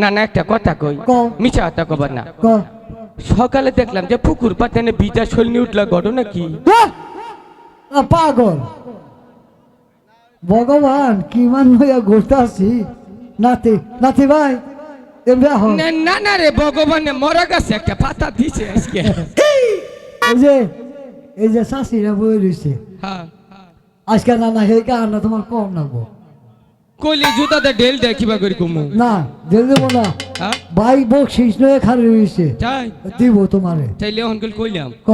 না না একটা কথা কই। মিছা কথা কবার না। সকালে দেখলাম যে পুকুর পাতানে বিটা শৈলী উঠলা ঘটনা কি পাগল। ভগবান কি মান হইয়া ঘুরতে আসি নাতি নাতি ভাই না না রে ভগবানে মরা গেছে একটা পাতা দিছে আজকে। এই যে এই যে শাশিরা বই রয়েছে হ্যাঁ। আজকে না না হে গান তোমার কম নাবো কইলে জুতাতে ঢেল দেয় কিবা করে কুমু। না জেল দেবো না। হ্যাঁ? ভাই বকশিস নয় খালি রয়েছে তাই? দিব তোমারে। তাইলে অঙ্কল কইলাম। ক।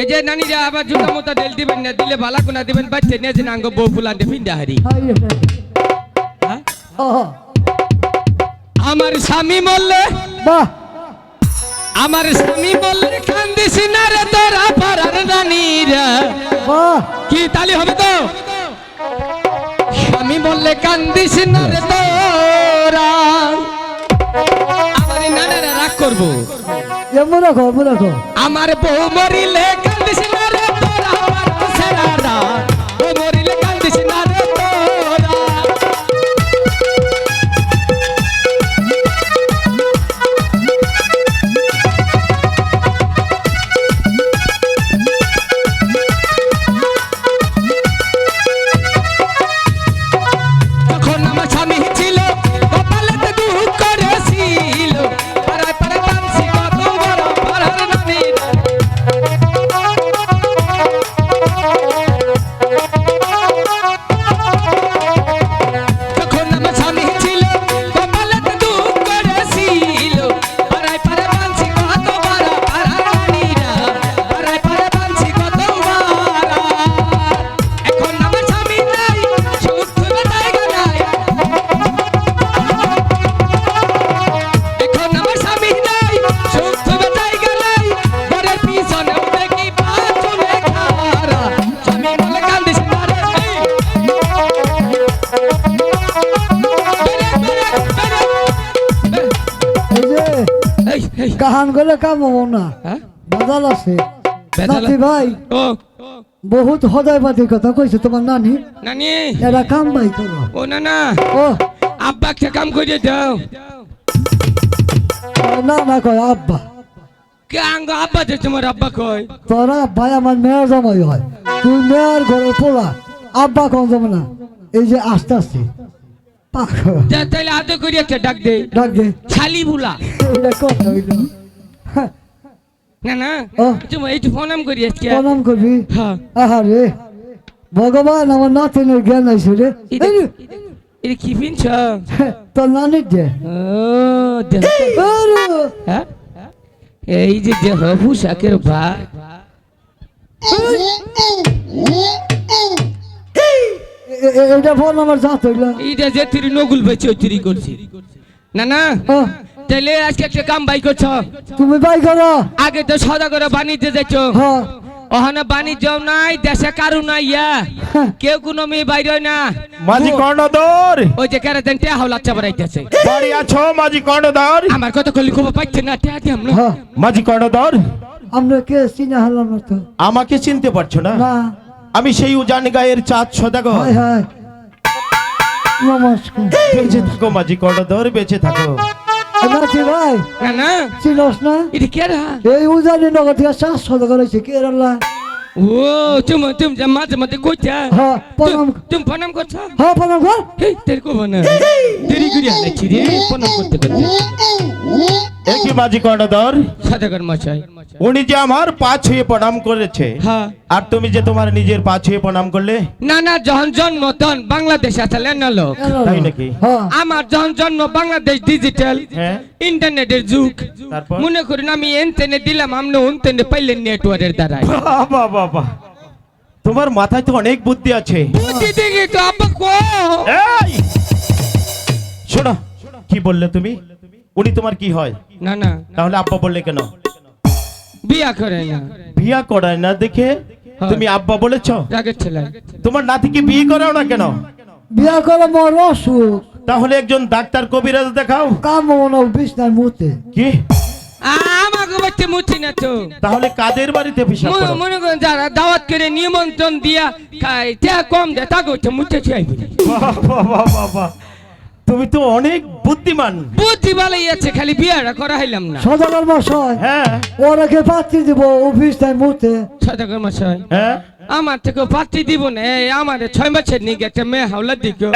এই যে নানিরা আবার জুতা মোতা ঢেল দিবেন না দিলে ভালা কোনা দিবেন বাচ্চা নিয়ে যে নাঙ্গ বউ ফুলান্তে ফিন্দা হারি। হ্যাঁ? আমার স্বামী বললে বাহ। আমার স্বামী বললে কান্দিস না রে তোরা পাড়ার রানীরা বাহ। কি তালি হবে তো? বললে কান্দিস না রে তোরা। আমার নানারা রাগ করব। রাখো রাখো। আমার বউ মরিলে গলে কাম হব না। হ্যাঁ? বাদাল আছে। নাতি ভাই বহুত হদায়বাদীর কথা কইছে তোমার নানি। নানি। এরা কাম ভাই করো ও না না ও। আব্বা একটা কাম করে দাও। না না কয় আব্বা। কে আঙ্গ আব্বা যে তোমার আব্বা কয়? তোরা ভাই আমার মেয়ের জামাই হয়। তুই মেয়ের ঘরের পোলা। আব্বা কোন যাবে না? এই যে আস্তে আস্তে। তাইলে আদর করি একটা ডাক দে। ডাক দে। ছালি বুলা। এটা কথা হইল। না না। তুমি এই ফোনাম করি আজকে প্রণাম করবি আহারে ভগবান আমার নাতিনের জ্ঞান আছে রে এটা এটা কি পিনছ তোর নানির যে হ্যাঁ এই যে দেহ পোশাকের ভাই এটা ফোন আমার জাত হইল। এইটা যে তুই নগুল বেচে তুই করছি না না। হ্যাঁ, তাইলে আজকে একটা কাম বাই করছ? তুমি বাই করো। আগে তো সদা করে বাণিজ্য হ্যাঁ ওখানে বাণিজ্য নাই দেশে কারু নাই ইয়া। কেউ কোনো মেয়ে বাইর হয় না। মাঝি কর্ণধর। ওই যে কেন দেন টেহা লাচ্চা বাড়াইতেছে বাড়ি আছো মাঝি কর্ণধর? আমার কত কলি খুব পাইছে না টেহা দিয়ে আমরা হ্যাঁ মাঝি কর্ণধর? আমরা কে চিনে হারলাম না তো? আমাকে চিনতে পারছ না? না। আমি সেই উজান গায়ের চাঁদ সদাগর হায় হায়। নমস্কার। বেঁচে থাকো মাঝি কর্ণধর বেঁচে থাকো। নাতি ভাই। না চিনস না? এটা কে রা? এই উজানি নগর থেকে চাষ সদ করেছে কে রাল্লা ও তুমি তুমি মাঝে মাঝে কইতা। হ্যাঁ প্রণাম। তুমি প্রণাম করছ? হ্যাঁ প্রণাম কর। এই তেরে কো না। দেরি করি আলাইছি রে প্রণাম করতে করতে। একই মাঝি কর্ণধর উনি যে আমার পা ছুঁয়ে প্রণাম করেছে হ্যাঁ আর তুমি যে তোমার নিজের পা ছুঁয়ে প্রণাম করলে না না যখন জন্ম তখন বাংলাদেশ আসলে না লোক তাই নাকি? হ্যাঁ আমার যখন জন্ম বাংলাদেশ ডিজিটাল হ্যাঁ ইন্টারনেটের যুগ। তারপর? মনে করুন আমি এনতেনে দিলাম আপনি উনতেনে পাইলেন নেটওয়ার্কের দ্বারাই। বাবা বাবা তোমার মাথায় তো অনেক বুদ্ধি আছে। বুদ্ধি দেখি তো আব্বা কো। এই! শোনো কি বললে তুমি? উনি তোমার কি হয়? না না। তাহলে আব্বা বললে কেন? বিয়া করে না। বিয়া করায় না দেখে তুমি আব্বা বলেছ? রাগের ছেলে। তোমার নাতিকে বিয়ে করাও না কেন? বিয়া করে মোর অসুখ। তাহলে একজন ডাক্তার কবিরাজ দেখাও। কাম মনে বিছনার মুতে কি? আমাকে বাচ্চা মুছি না তো। তাহলে কাদের বাড়িতে পিসাব করো? মনে করেন যারা দাওয়াত করে নিমন্ত্রণ দিয়া খায় তা কম দেয় তাকে মুছে ছুঁয়াই বাহ। তুমি তো অনেক বুদ্ধিমান। বুদ্ধি ভালোই আছে খালি বিয়াটা করা হইলাম না। সদাগর মশাই হ্যাঁ। ওরাকে পাত্রি দিব অফিস টাইম মুতে সদাগর মশাই হ্যাঁ। আমার থেকে পাত্রী দিব না এই আমার ছয় বছর নিয়ে গেছে মেয়ে হাওলা দিকে।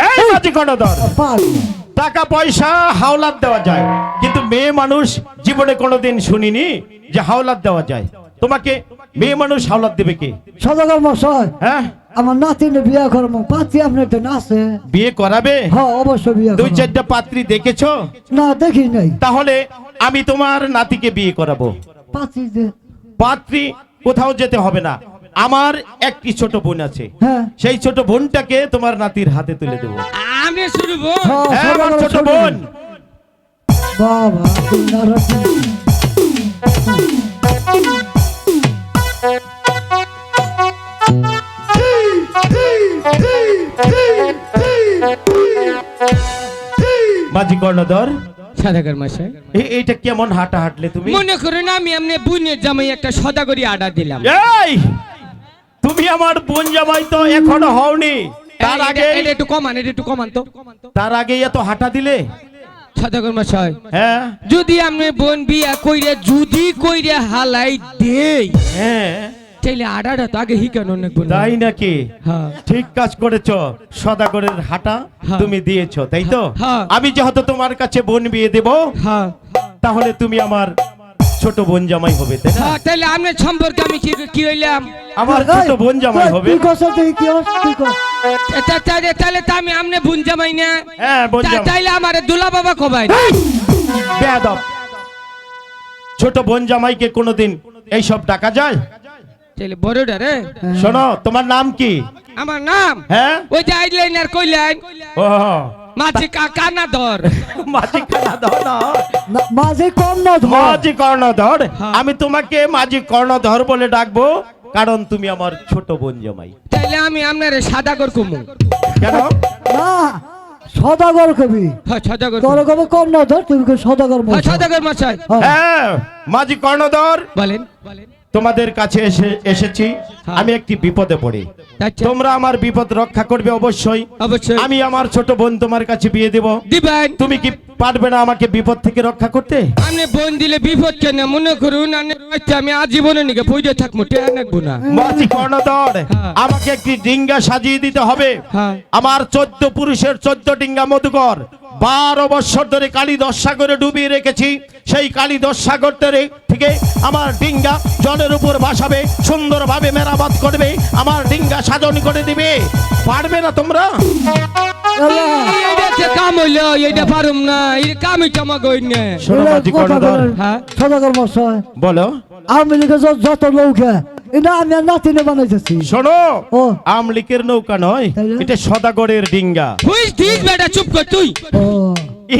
টাকা পয়সা হাওলাত দেওয়া যায় কিন্তু মেয়ে মানুষ জীবনে কোনোদিন শুনিনি যে হাওলাত দেওয়া যায়। তোমাকে মেয়ে মানুষ হাওলাত দেবে কে? সদাগর মশাই হ্যাঁ? আমার নাতিনে বিয়া করব পাত্রি আপনার তো নাচে বিয়ে করাবে? হ্যাঁ অবশ্যই বিয়া দুই। চারটা পাত্রী দেখেছ? না দেখি নাই। তাহলে আমি তোমার নাতিকে বিয়ে করাবো। পাত্রি যে পাত্রী কোথাও যেতে হবে না। আমার একটি ছোট বোন আছে। হ্যাঁ। সেই ছোট বোনটাকে তোমার নাতির হাতে তুলে দেবো। আমি শুরু হ্যাঁ, হ্যাঁ আমার ছোট বোন। বাবা মাঝি কর্ণধর। সদাগর মশাই এইটা কেমন হাঁটা হাঁটলে তুমি? মনে করুন আমি এমনি বুনের জামাই একটা সদাগরি আডা দিলাম। এই! তুমি আমার বোন জামাই তো এখনও হওনি। তার আগে একটু কমান একটু কমান তো। তার আগে এত হাঁটা দিলে? সদাগর মশাই। হ্যাঁ। যদি আমি বোন বিয়া কইরে যদি কইরে হালাই দেই হ্যাঁ। তাইলে আডাটা তো আগে হিকানো না তাই নাকি? হ্যাঁ। ঠিক কাজ করেছ সদাগরের হাঁটা। তুমি দিয়েছ তাই তো। আমি যেহেতু তোমার কাছে বোন বিয়ে দেব তাহলে তুমি আমার ছোট বোন জামাই হবে তাই না? হ্যাঁ তাইলে আপনার সম্পর্কে আমি কি কি হইলাম? আমার ছোট বোন জামাই হবে। তুই কস তুই কি হস তুই কস তা- তাইলে তাইলে তো আমি আমনে বোন জামাই না। হ্যাঁ বোন জামাই। তাইলে আমার দুলা বাবা কবাই বেয়াদব। ছোট বোন জামাইকে কোনোদিন এইসব ডাকা যায়? তাইলে বড়টা রে। শোনো তোমার নাম কি? আমার নাম? হ্যাঁ? ওই যে আইলাইন আর কইলেন। ও মাঝি কানা ধর। মাঝি কর্ণধর না না- মাঝে কম ধর। মাঝি কর্ণধর হ্যাঁ। আমি তোমাকে মাঝি কর্ণধর বলে ডাকবো কারণ তুমি আমার ছোট বোন জামাই। তাইলে আমি আপনারে সাদাগর কুমু। কেন? না সদাগর কবি। হ্যাঁ সাদাগর তোর। কবে না ধর তুই কবি সদাগর হ্যাঁ মশাই সাদাগর মশাই। হ্যাঁ। হ্যাঁ মাঝি কর্ণধর বলেন। তোমাদের কাছে এসে এসেছি। হ্যাঁ। আমি একটি বিপদে পড়ি। আচ্ছা। তোমরা আমার বিপদ রক্ষা করবে অবশ্যই। অবশ্যই। আমি আমার ছোট বোন তোমার কাছে বিয়ে দেব। দিবেন। তুমি কি পারবে না আমাকে বিপদ থেকে রক্ষা করতে? আপনি বোন দিলে বিপদ কেন? মনে করুন আমি আজীবনে নিকে পয়সা থাকব টেয়া না। মাঝি কর্ণধর। হ্যাঁ। আমাকে একটি ডিঙ্গা সাজিয়ে দিতে হবে। হ্যাঁ। আমার চোদ্দ পুরুষের চোদ্দ ডিঙ্গা মধুকর বারো বছর ধরে কালী সাগরে ডুবিয়ে রেখেছি। সেই কালী সাগর ধরে থেকে আমার ডিঙ্গা জলের উপর ভাসাবে সুন্দরভাবে মেরামত করবে আমার ডিঙ্গা সাজন করে দিবে। পারবে না তোমরা? কাম হইল এইটা পারুম না এই কাম হইছে আমাকে না। শোনো এলা মাঝি কথা কর্ণধর বলেন। হ্যাঁ বলো আমি লিখে যত- যত লোকে এটা আমি আর নাতিনে বানাইতেছি। শোনো ও। আমলিকের নৌকা নয় তাইলে? এটা সদাগরের ডিঙ্গা। হুইস দিস বেটা চুপ কর তুই। ও।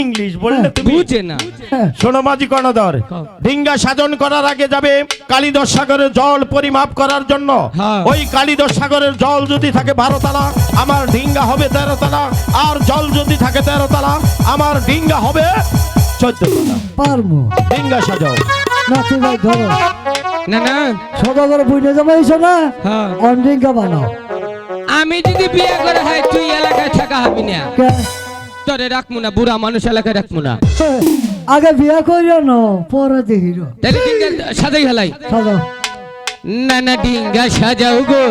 ইংলিশ বললে তুমি বুঝে না। হ্যাঁ, শোনো মাঝি কর্ণধর হ্যাঁ। ডিঙ্গা সাজন করার আগে যাবে কালীদশ সাগরের জল পরিমাপ করার জন্য। হ্যাঁ। ওই কালীদশ সাগরের জল যদি থাকে বারো তালা আমার ডিঙ্গা হবে তেরো তালা আর জল যদি থাকে তেরো তালা আমার ডিঙ্গা হবে চোদ্দ তালা পারমু ডিঙ্গা সাজাও নাতি ভাই ধরো। না না। সদাগর বুঝে যাবে এইসব না। হ্যাঁ। অন্ডিঙ্গা বানাও। আমি যদি বিয়ে করে হয় তুই এলাকায় থাকা হবি না? তোরে রাখব না বুড়া মানুষ এলাকায় রাখব না। আগে বিয়া করিও না পরে দেখিল তাহলে ডিঙ্গা সাজাই হেলাই সাদা না না ডিঙ্গা সাজাও গো।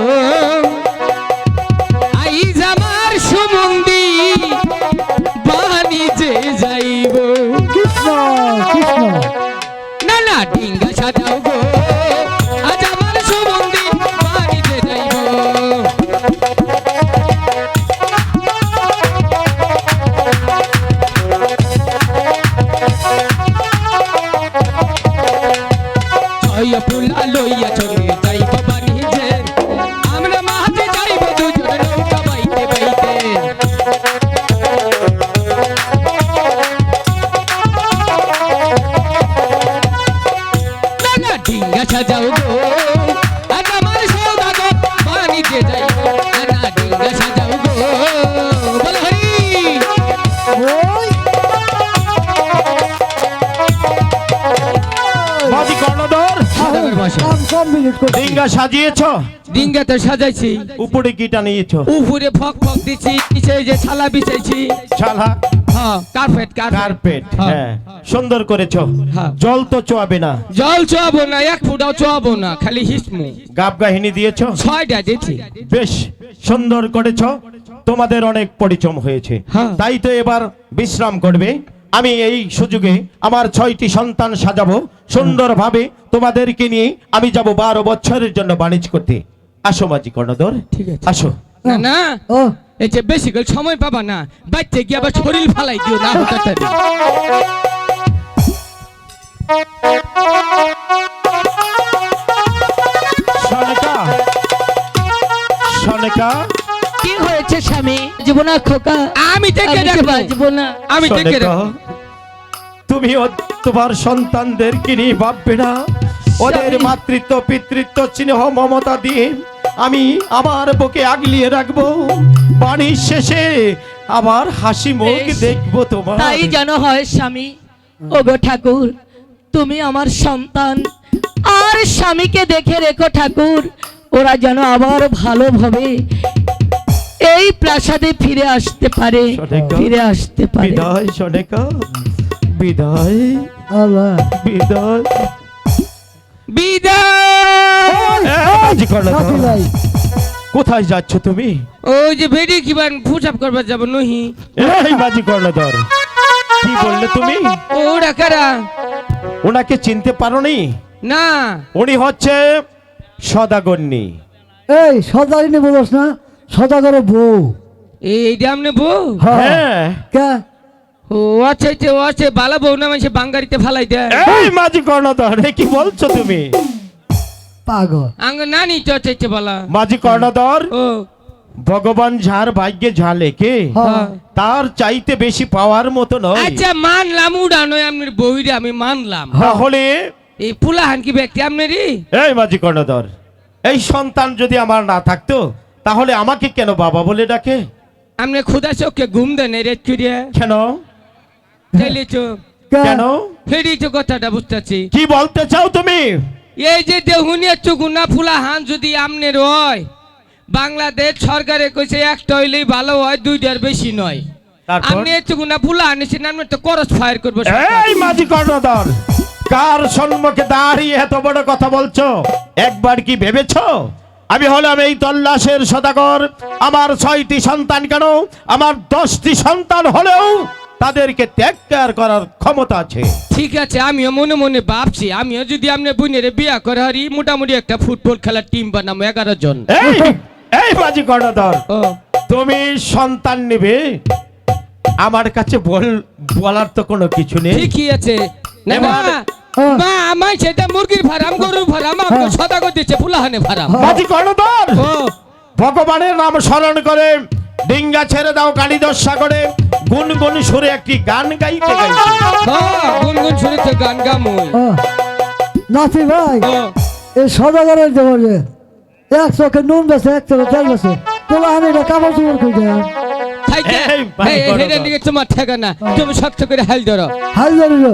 আইজ আমার সুমন্দি ডিঙ্গা সাজিয়েছ? ডিঙ্গা তো সাজাইছি। উপরে কিটা নিয়েছ? উপরে ফক ফক দিছি নিচে যে ছালা বিছাইছি। শালা হ্যাঁ কার্পেট কার্পেট কার্পেট হ্যাঁ। হ্যাঁ। সুন্দর করেছ। হ্যাঁ। জল তো চোয়াবে না। জল চোয়াবো না এক ফুটাও চোয়াবো না খালি হিসমু। গাব গাহিনী দিয়েছ? ছয়টা দিছি বেশ সুন্দর করেছ। তোমাদের অনেক পরিচম হয়েছে। হ্যাঁ। তাই তো এবার বিশ্রাম করবে। আমি এই সুযোগে আমার ছয়টি সন্তান সাজাবো। সুন্দরভাবে তোমাদেরকে নিয়ে আমি যাব বারো বছরের জন্য বাণিজ্য করতে। আসো মাঝি কর্ণধর। ঠিক আছে। আসো। না না। ও। এই যে বেশি করে সময় পাবা না। বাচ্চা গিয়ে আবার শরীর ফালাই দিও না হঠাৎ সনেকা। স্বামী জীবন খোকা। আমি থেকে আমি যে বাঁচবো না আমি থেকে সনেকা তুমি তোমার সন্তানদেরকে নিয়ে ভাববে না। ওদের মাতৃত্ব পিতৃত্ব স্নেহ মমতা দিয়ে আমি আমার বুকে আগলিয়ে রাখব। বাড়ির শেষে আবার হাসি মুখ দেখব তোমার। তাই যেন হয় স্বামী। ওগো ঠাকুর তুমি আমার সন্তান। আর স্বামীকে দেখে রেখো ঠাকুর। ওরা যেন আবার ভালোভাবে এই প্রাসাদে ফিরে আসতে পারে। ফিরে আসতে পারে। বিদায় সনেকা বিদায়। আল্লাহ। বিদায়। বিদায়! কোথায় যাচ্ছ তুমি? ওই যে বেরিয়ে কিবার ফুটাপ করবার যাব নহি। এই মাঝি কর্ণধর। কি বললে তুমি? ওরা কারা? ওনাকে চিনতে পারোনি? না। উনি হচ্ছে সদাগন্যী এই সদারিনী বলস না। সদাগরে বউ। এই দাম নেব হ্যাঁ। হ্যাঁ। কে? ও আচ্ছা আচ্ছা ও আচ্ছা বালা বউ না মানুষে বাঙ্গারিতে ফালাই দেয়। এই মাঝি কর্ণধর কি বলছো তুমি? পাগল। আঙ্গ নানি তো আচ্ছা আচ্ছা বালা। মাঝি কর্ণধর ও। ভগবান ঝার ভাগ্যে ঝালে কে? তার চাইতে বেশি পাওয়ার মতো নয়। আচ্ছা মানলাম উড়ানো আপনার বউরে আমি মানলাম। তাহলে? এই পুলাহান কি ব্যক্তি আপনারই এই মাঝি কর্ণধর এই সন্তান যদি আমার না থাকতো তাহলে আমাকে কেন বাবা বলে ডাকে? আপনি খুদা চোখে ঘুম দেন রেত করিয়া কেন? তাইলে কেন? ফেরি কথাটা বুঝতেছি। কি বলতে চাও তুমি? এই যে দেহুনিয়া চুগুনা ফুলাহান যদি আমনের হয় বাংলাদেশ সরকারে কইছে একটা হইলেই ভালো হয় দুইটার বেশি নয়। তারপর? আপনি চুগুনা ফুলা আনিছেন আপনি তো করস ফায়ার করব। এই মাঝি কর্ণধর কার সম্মুখে দাঁড়িয়ে এত বড় কথা বলছো? একবার কি ভেবেছো? আমি হলাম এই তল্লাশের সদাগর। আমার ছয়টি সন্তান কেন? আমার দশটি সন্তান হলেও তাদেরকে ত্যাগ করার ক্ষমতা আছে। ঠিক আছে আমিও মনে মনে ভাবছি আমিও যদি আপনার বোনের বিয়া করে হারি মোটামুটি একটা ফুটবল খেলার টিম বানাবো এগারো জন। এই কর্ণধর ও। তুমি সন্তান নেবে। আমার কাছে বল বলার তো কোনো কিছু নেই। ঠিকই আছে। না। মা, হ্যাঁ। মা আমায় সেটা মুরগির ফার্ম গরুর ফার্ম আমাকে হ্যাঁ। সদা করে দিচ্ছে ফুলাহানে ফার্ম। মাঝি কর্ণধর! ও। ভগবানের নাম স্মরণ করে ডিঙ্গা ছেড়ে দাও কালিদশ সাগরে। গুনগুন সুরে একটি গান গাইতে গাইতে হ্যাঁ গুনগুন শুনেছে গান গামুই। ও, নাতি ভাই ও। এই সদাগরের দেবো যে এক চোখে নুন বেছে এক চোখে তেল বেছে তোলা আমি কাপড় চোপড় খুঁজে। থাইকে এই, ভাই, এই করো হেডের না। দিকে তোমার ঠেকা না তুমি শক্ত করে হাল ধরো হাল ধরিল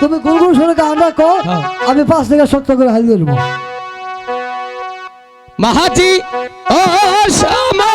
তুমি গুরগুর শুনে আমরা কো হ্যাঁ। আমি পাঁচ থেকে শক্ত করে হাল ধরবো মাহাজি ও সময়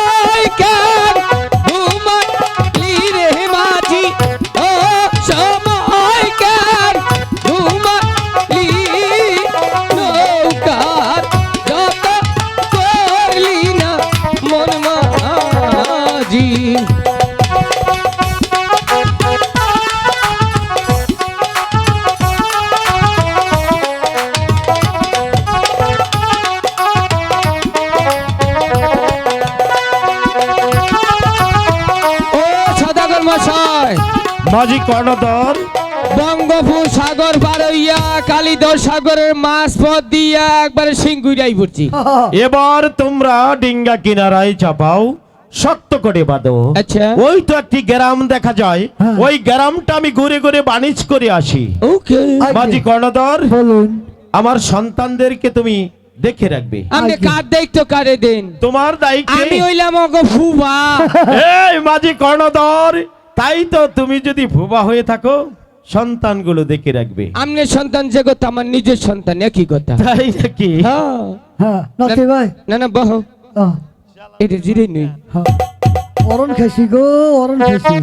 মাঝি কর্ণধর বঙ্গোপসাগর পার হইয়া কালিদর সাগরের মাছ পথ দিয়া একবারে সিঙ্গুরাই পড়ছি এবার তোমরা ডিঙ্গা কিনারায় চাপাও শক্ত করে বাঁধো আচ্ছা। ওই তো একটি গ্রাম দেখা যায় হ্যাঁ। ওই গ্রামটা আমি ঘুরে ঘুরে বাণিজ্য করে আসি ওকে। মাঝি কর্ণধর বলুন আমার সন্তানদেরকে তুমি দেখে রাখবে আগে। কার দায়িত্ব কারে দেন তোমার দায়িত্ব আমি হইলাম অগো ফুবা এই মাঝি কর্ণধর তাই তো তুমি যদি ভুবা হয়ে থাকো সন্তানগুলো দেখে রাখবে। আমনে সন্তান যে কথা আমার নিজের সন্তান একই কথা। তাই নাকি? হ্যাঁ। হ্যাঁ নাতি ভাই। না না বহ। এটা জিরে নেই। হ্যাঁ। অরণ খাসি গো অরণ খেয়েছি